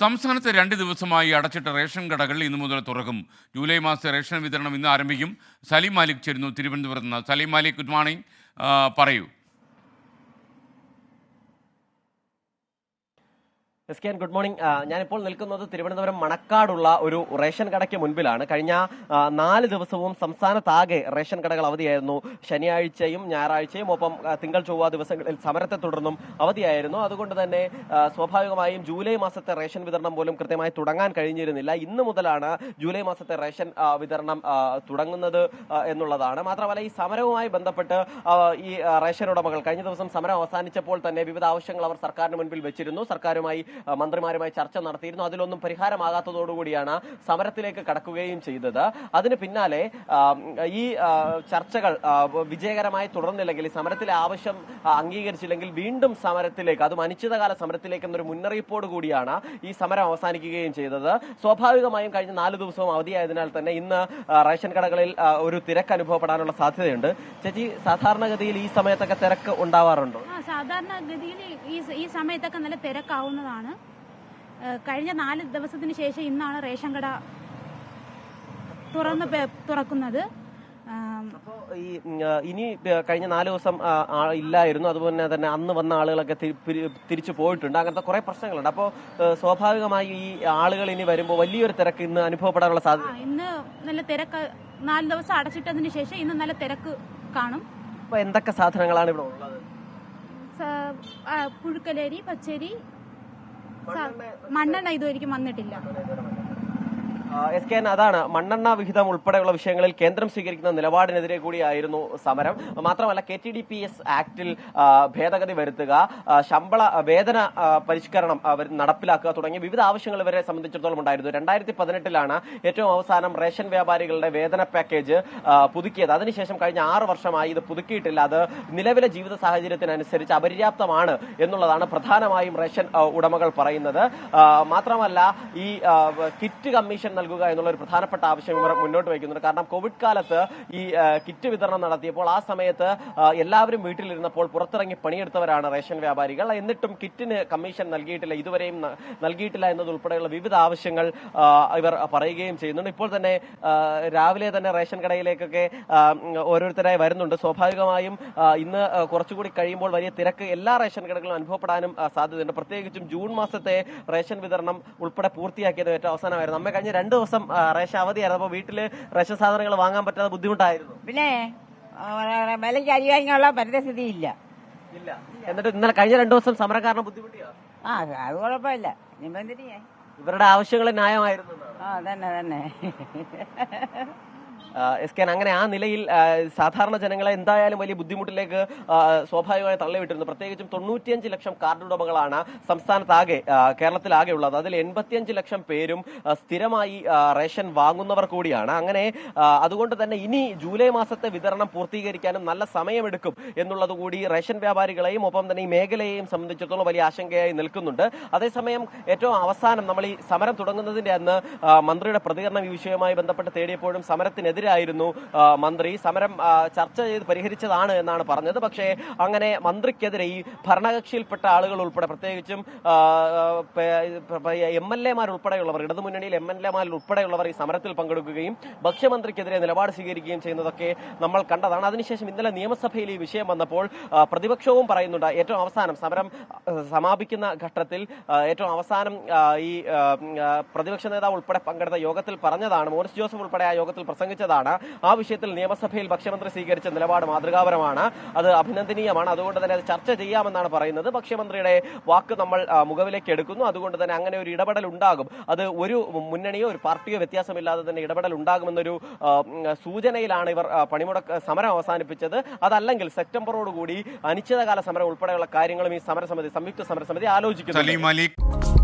സംസ്ഥാനത്ത് രണ്ട് ദിവസമായി അടച്ചിട്ട റേഷൻ കടകൾ ഇന്നു മുതൽ തുറക്കും. ജൂലൈ മാസത്തെ റേഷൻ വിതരണം ഇന്ന് ആരംഭിക്കും. സലീം മാലിക് ചേരുന്നു തിരുവനന്തപുരത്ത് നിന്ന്. സലീം മാലിക് ഗുഡ് മോർണിംഗ് പറയൂ. S K good morning. ഞാനിപ്പോൾ നിൽക്കുന്നത് തിരുവനന്തപുരം മണക്കാടുള്ള ഒരു റേഷൻ കടയ്ക്ക് മുൻപിലാണ്. കഴിഞ്ഞ നാല് ദിവസവും സംസ്ഥാനത്താകെ റേഷൻ കടകൾ അവധിയായിരുന്നു. ശനിയാഴ്ചയും ഞായറാഴ്ചയും ഒപ്പം തിങ്കൾ ചൊവ്വ ദിവസങ്ങളിൽ സമരത്തെ തുടർന്നും അവധിയായിരുന്നു. അതുകൊണ്ട് തന്നെ സ്വാഭാവികമായും ജൂലൈ മാസത്തെ റേഷൻ വിതരണം പോലും കൃത്യമായി തുടങ്ങാൻ കഴിഞ്ഞിരുന്നില്ല. ഇന്ന് മുതലാണ് ജൂലൈ മാസത്തെ റേഷൻ വിതരണം തുടങ്ങുന്നത് എന്നുള്ളതാണ്. മാത്രമല്ല ഈ സമരവുമായി ബന്ധപ്പെട്ട് ഈ റേഷൻ ഉടമകൾ കഴിഞ്ഞ ദിവസം സമരം അവസാനിച്ചപ്പോൾ തന്നെ വിവിധ ആവശ്യങ്ങൾ അവർ സർക്കാരിന് മുൻപിൽ വെച്ചിരുന്നു. സർക്കാരുമായി മന്ത്രിമാരുമായി ചർച്ച നടത്തിയിരുന്നു. അതിലൊന്നും പരിഹാരമാകാത്തതോടുകൂടിയാണ് സമരത്തിലേക്ക് കടക്കുകയും ചെയ്തത്. അതിന് പിന്നാലെ ഈ ചർച്ചകൾ വിജയകരമായി തുടർന്നില്ലെങ്കിൽ ഈ സമരത്തിലെ ആവശ്യം അംഗീകരിച്ചില്ലെങ്കിൽ വീണ്ടും സമരത്തിലേക്ക് അതും അനിശ്ചിതകാല സമരത്തിലേക്ക് എന്നൊരു മുന്നറിയിപ്പോട് കൂടിയാണ് ഈ സമരം അവസാനിക്കുകയും ചെയ്തത്. സ്വാഭാവികമായും കഴിഞ്ഞ നാല് ദിവസവും അവധിയായതിനാൽ തന്നെ ഇന്ന് റേഷൻ കടകളിൽ ഒരു തിരക്ക് അനുഭവപ്പെടാനുള്ള സാധ്യതയുണ്ട്. ചേച്ചി സാധാരണഗതിയിൽ ഈ സമയത്തൊക്കെ തിരക്ക് ഉണ്ടാവാറുണ്ടോ? സാധാരണഗതിയിൽ ഈ സമയത്തൊക്കെ നല്ല തിരക്കാവുന്നതാണ്. ഏഹ് കഴിഞ്ഞ നാല് ദിവസത്തിന് ശേഷം ഇന്നാണ് റേഷൻ കട തുറന്ന് തുറക്കുന്നത്. ഈ ഇനി കഴിഞ്ഞ നാല് ദിവസം ഇല്ലായിരുന്നു. അതുപോലെ തന്നെ അന്ന് വന്ന ആളുകളൊക്കെ തിരിച്ചു പോയിട്ടുണ്ട്. അങ്ങനത്തെ കുറെ പ്രശ്നങ്ങളുണ്ട്. അപ്പോൾ സ്വാഭാവികമായി ഈ ആളുകൾ ഇനി വരുമ്പോൾ വലിയൊരു തിരക്ക് ഇന്ന് അനുഭവപ്പെടാനുള്ള സാധ്യത ഇന്ന് നല്ല തിരക്ക് നാല് ദിവസം അടച്ചിട്ടതിന് ശേഷം ഇന്ന് നല്ല തിരക്ക് കാണും. അപ്പോൾ എന്തൊക്കെ സാധനങ്ങളാണ് ഇവിടെ ഉള്ളത്? പുഴുക്കലേരി പച്ചരി മണ്ണെണ്ണ ഇതുവരെയ്ക്കും വന്നിട്ടില്ല. എസ് കെ എൻ അതാണ്. മണ്ണെണ്ണ വിഹിതം ഉൾപ്പെടെയുള്ള വിഷയങ്ങളിൽ കേന്ദ്രം സ്വീകരിക്കുന്ന നിലപാടിനെതിരെ കൂടിയായിരുന്നു സമരം. മാത്രമല്ല K T D P S ആക്ടിൽ ഭേദഗതി വരുത്തുക ശമ്പള വേതന പരിഷ്കരണം അവർ നടപ്പിലാക്കുക തുടങ്ങിയ വിവിധ ആവശ്യങ്ങൾ ഇവരെ സംബന്ധിച്ചിടത്തോളം ഉണ്ടായിരുന്നു. രണ്ടായിരത്തി പതിനെട്ടിലാണ് ഏറ്റവും അവസാനം റേഷൻ വ്യാപാരികളുടെ വേതന പാക്കേജ് പുതുക്കിയത്. അതിനുശേഷം കഴിഞ്ഞ ആറ് വർഷമായി ഇത് പുതുക്കിയിട്ടില്ല. അത് നിലവിലെ ജീവിത സാഹചര്യത്തിനനുസരിച്ച് അപര്യാപ്തമാണ് എന്നുള്ളതാണ് പ്രധാനമായും റേഷൻ ഉടമകൾ പറയുന്നത്. മാത്രമല്ല ഈ കിറ്റ് കമ്മീഷൻ നൽകുക എന്നുള്ള ഒരു പ്രധാനപ്പെട്ട ആവശ്യം ഇവർ മുന്നോട്ട് വയ്ക്കുന്നുണ്ട്. കാരണം കോവിഡ് കാലത്ത് ഈ കിറ്റ് വിതരണം നടത്തിയപ്പോൾ ആ സമയത്ത് എല്ലാവരും വീട്ടിലിരുന്നപ്പോൾ പുറത്തിറങ്ങി പണിയെടുത്തവരാണ് റേഷൻ വ്യാപാരികൾ. എന്നിട്ടും കിറ്റിന് കമ്മീഷൻ നൽകിയിട്ടില്ല. ഇതുവരെയും നൽകിയിട്ടില്ല എന്നതുൾപ്പെടെയുള്ള വിവിധ ആവശ്യങ്ങൾ ഇവർ പറയുകയും ചെയ്യുന്നുണ്ട്. ഇപ്പോൾ തന്നെ രാവിലെ തന്നെ റേഷൻ കടയിലേക്കൊക്കെ ഓരോരുത്തരായി വരുന്നുണ്ട്. സ്വാഭാവികമായും ഇന്ന് കുറച്ചുകൂടി കഴിയുമ്പോൾ വലിയ തിരക്ക് എല്ലാ റേഷൻ കടകളിലും അനുഭവപ്പെടാനും സാധ്യതയുണ്ട്. പ്രത്യേകിച്ചും ജൂൺ മാസത്തെ റേഷൻ വിതരണം ഉൾപ്പെടെ പൂർത്തിയാക്കിയത് ഏറ്റവും അവസാനമായിരുന്നു. നമ്മെ കഴിഞ്ഞ ദിവസം റേഷ അവധിയായിരുന്നു. അപ്പൊ വീട്ടിൽ റേഷൻ സാധനങ്ങൾ വാങ്ങാൻ പറ്റാതെ ബുദ്ധിമുട്ടായിരുന്നു. പിന്നെ വിലക്ക് വിലയ്ക്ക് പരിതസ്ഥിതി ഇല്ല ഇല്ല. എന്നിട്ട് ഇന്നലെ കഴിഞ്ഞ രണ്ടു ദിവസം സമരം കാരണം ബുദ്ധിമുട്ടിയോ? ആ അത് കുഴപ്പമില്ല? ഇവരുടെ ആവശ്യങ്ങൾ ന്യായമായിരുന്നു. ആ തന്നെ തന്നെ എസ് കെ അങ്ങനെ ആ നിലയിൽ സാധാരണ ജനങ്ങളെ എന്തായാലും വലിയ ബുദ്ധിമുട്ടിലേക്ക് സ്വാഭാവികമായി തള്ളിവിട്ടിരുന്നു. പ്രത്യേകിച്ചും തൊണ്ണൂറ്റിയഞ്ച് ലക്ഷം കാർഡ് ഉടമകളാണ് സംസ്ഥാനത്താകെ കേരളത്തിലാകെ ഉള്ളത് അതിൽ എൺപത്തിയഞ്ച് ലക്ഷം പേരും സ്ഥിരമായി റേഷൻ വാങ്ങുന്നവർ കൂടിയാണ്. അങ്ങനെ അതുകൊണ്ട് തന്നെ ഇനി ജൂലൈ മാസത്തെ വിതരണം പൂർത്തീകരിക്കാനും നല്ല സമയമെടുക്കും എന്നുള്ളത് കൂടി റേഷൻ വ്യാപാരികളെയും ഒപ്പം തന്നെ ഈ മേഖലയെയും സംബന്ധിച്ചിടത്തോളം വലിയ ആശങ്കയായി നിൽക്കുന്നുണ്ട്. അതേസമയം ഏറ്റവും അവസാനം നമ്മൾ ഈ സമരം തുടങ്ങുന്നതിന്റെ അന്ന് മന്ത്രിയുടെ പ്രതികരണം ഈ വിഷയവുമായി ബന്ധപ്പെട്ട് തേടിയപ്പോഴും സമരത്തിനെതിരായിരുന്നു ആ, മന്ത്രി. സമരം ചർച്ച ചെയ്ത് പരിഹരിച്ചതാണ് എന്നാണ് പറഞ്ഞത്. പക്ഷേ അങ്ങനെ മന്ത്രിക്കെതിരെ ഈ ഭരണകക്ഷിയിൽപ്പെട്ട ആളുകൾ ഉൾപ്പെടെ പ്രത്യേകിച്ചും എം എൽ എമാർ ഉൾപ്പെടെയുള്ളവർ ഇടതുമുന്നണിയിൽ എം എൽ എമാർ ഉൾപ്പെടെയുള്ളവർ ഈ സമരത്തിൽ പങ്കെടുക്കുകയും ഭക്ഷ്യമന്ത്രിക്കെതിരെ നിലപാട് സ്വീകരിക്കുകയും ചെയ്യുന്നതൊക്കെ നമ്മൾ കണ്ടതാണ്. അതിനുശേഷം ഇന്നലെ നിയമസഭയിൽ ഈ വിഷയം വന്നപ്പോൾ പ്രതിപക്ഷവും പറയുന്നുണ്ട് ഏറ്റവും അവസാനം സമരം സമാപിക്കുന്ന ഘട്ടത്തിൽ ഏറ്റവും അവസാനം ഈ പ്രതിപക്ഷ നേതാവ് ഉൾപ്പെടെ പങ്കെടുത്ത യോഗത്തിൽ പറഞ്ഞതാണ്. മോറിസ് ജോസഫ് ഉൾപ്പെടെ ആ യോഗത്തിൽ പ്രസംഗിച്ചതാണ് ആ വിഷയത്തിൽ നിയമസഭയിൽ ഭക്ഷ്യമന്ത്രി സ്വീകരിച്ച നിലപാട് മാതൃകാപരമാണ്. അത് അഭിനന്ദനീയമാണ്. അതുകൊണ്ട് തന്നെ അത് ചർച്ച ചെയ്യാമെന്നാണ് പറയുന്നത്. ഭക്ഷ്യമന്ത്രിയുടെ വാക്ക് നമ്മൾ മുഖവിലേക്ക് എടുക്കുന്നു. അതുകൊണ്ട് തന്നെ അങ്ങനെ ഒരു ഇടപെടൽ ഉണ്ടാകും. അത് ഒരു മുന്നണിയോ ഒരു പാർട്ടിയോ വ്യത്യാസമില്ലാതെ തന്നെ ഇടപെടൽ ഉണ്ടാകുമെന്നൊരു സൂചനയിലാണ് ഇവർ പണിമുടക്ക് സമരം അവസാനിപ്പിച്ചത്. അതല്ലെങ്കിൽ സെപ്റ്റംബറോടുകൂടി അനിശ്ചിതകാല സമരം ഉൾപ്പെടെയുള്ള കാര്യങ്ങളും ഈ സമരസമിതി സംയുക്ത സമരസമിതി ആലോചിക്കുന്നു